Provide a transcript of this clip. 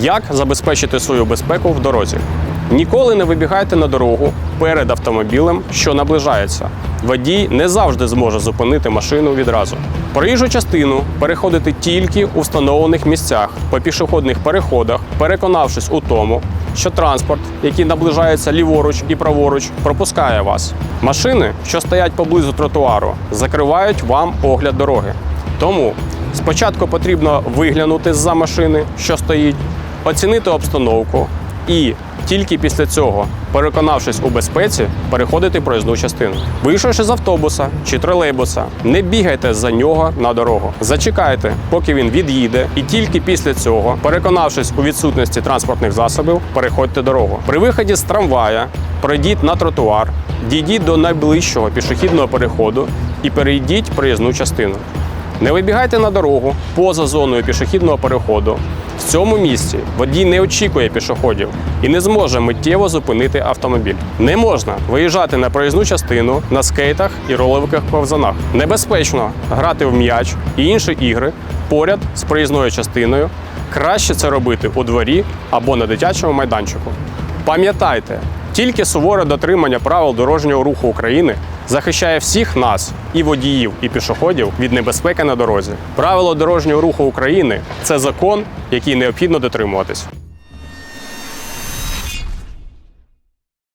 Як забезпечити свою безпеку в дорозі? Ніколи не вибігайте на дорогу перед автомобілем, що наближається. Водій не завжди зможе зупинити машину відразу. Проїжджу частину переходити тільки у встановлених місцях по пішохідних переходах, переконавшись у тому, що транспорт, який наближається ліворуч і праворуч, пропускає вас. Машини, що стоять поблизу тротуару, закривають вам огляд дороги. Тому спочатку потрібно виглянути з-за машини, що стоїть, оцінити обстановку і тільки після цього, переконавшись у безпеці, переходити проїзну частину. Вийшовши з автобуса чи тролейбуса, не бігайте за нього на дорогу. Зачекайте, поки він від'їде, і тільки після цього, переконавшись у відсутності транспортних засобів, переходьте дорогу. При виході з трамвая пройдіть на тротуар, дійдіть до найближчого пішохідного переходу і перейдіть проїзну частину. Не вибігайте на дорогу поза зоною пішохідного переходу. В цьому місці водій не очікує пішоходів і не зможе миттєво зупинити автомобіль. Не можна виїжджати на проїзну частину на скейтах і роловиках повзанах. Небезпечно грати в м'яч і інші ігри поряд з проїзною частиною. Краще це робити у дворі або на дитячому майданчику. Пам'ятайте, тільки суворе дотримання правил дорожнього руху України захищає всіх нас, і водіїв, і пішоходів від небезпеки на дорозі. Правило дорожнього руху України це закон, який необхідно дотримуватись.